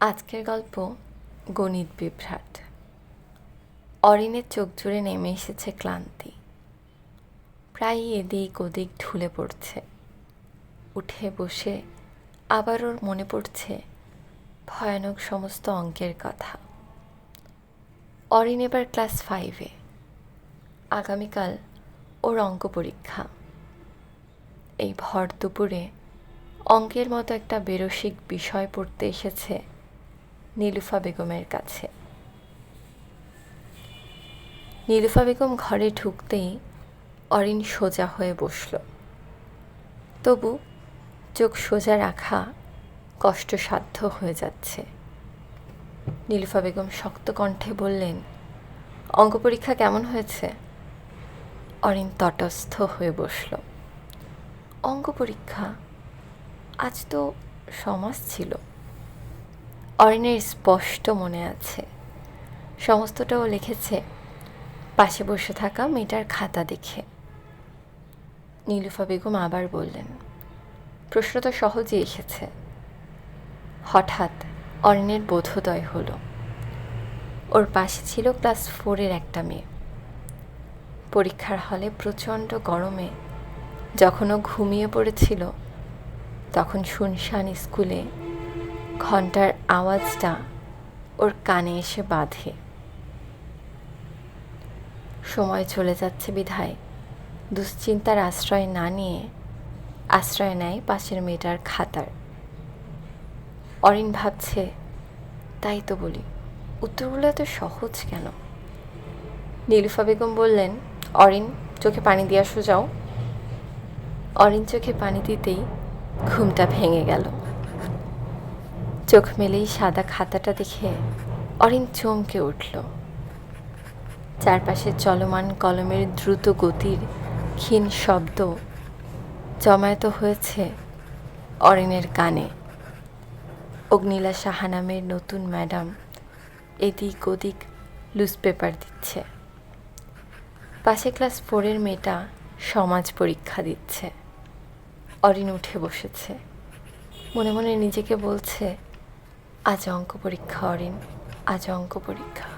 আজকের গল্প গণিত বিভ্রাট। অরিনের চোখ জুড়ে নেমে এসেছে ক্লান্তি। প্রায় এদিক ওদিক ঢুলে পড়ছে। উঠে বসে আবার ওর মনে পড়ছে ভয়ানক সমস্ত অঙ্কের কথা। অরিন এবার ক্লাস ফাইভে। আগামীকাল ওর অঙ্ক পরীক্ষা। এই ভর দুপুরে অঙ্কের মতো একটা বেরসিক বিষয় পড়তে এসেছে নীলুফা বেগমের কাছে। নীলুফা বেগম ঘরে ঢুকতেই অরিন সোজা হয়ে বসল। তবু চোখ সোজা রাখা কষ্টসাধ্য হয়ে যাচ্ছে। নীলুফা বেগম শক্ত কণ্ঠে বললেন, অঙ্ক পরীক্ষা কেমন হয়েছে? অরিন তটস্থ হয়ে বসল। অঙ্ক পরীক্ষা? আজ তো সমাজ ছিল। অরিনের স্পষ্ট মনে আছে। সমস্তটাও লিখেছে, পাশে বসে থাকা মেয়েটার খাতা দেখে। নীলুফা বেগম আবার বললেন, প্রশ্ন তো সহজেই এসেছে। হঠাৎ অরিনের বোধোদয় হলো। ওর পাশে ছিল ক্লাস ফোরের একটা মেয়ে। পরীক্ষার হলে প্রচণ্ড গরমে যখন ও ঘুমিয়ে পড়েছিল, তখন শুনশান স্কুলে ঘণ্টার আওয়াজটা ওর কানে এসে বাঁধে। সময় চলে যাচ্ছে বিধায়। দুশ্চিন্তার আশ্রয় না নিয়ে আশ্রয় নেয় পাশের মেয়েটার খাতার। অরিন ভাবছে, তাই তো বলি, উত্তরগুলো এত সহজ কেন? নীলুফা বেগম বললেন, অরিন, চোখে পানি দিয়ে আসো, যাও। অরিন চোখে পানি দিতেই ঘুমটা ভেঙে গেল। চোখ মেলেই সাদা খাতাটা দেখে অরিন চমকে উঠল। চারপাশে চলমান কলমের দ্রুত গতির ক্ষীণ শব্দ জমায়েত হয়েছে অরিনের কানে। অগ্নিলা সাহা নামের নতুন ম্যাডাম এদিক ওদিক লুজ পেপার দিচ্ছে। পাশে ক্লাস ফোরের মেয়েটা সমাজ পরীক্ষা দিচ্ছে। অরিন উঠে বসেছে। মনে মনে নিজেকে বলছে আজ অঙ্ক পরীক্ষা অরিন। আজ অঙ্ক পরীক্ষা।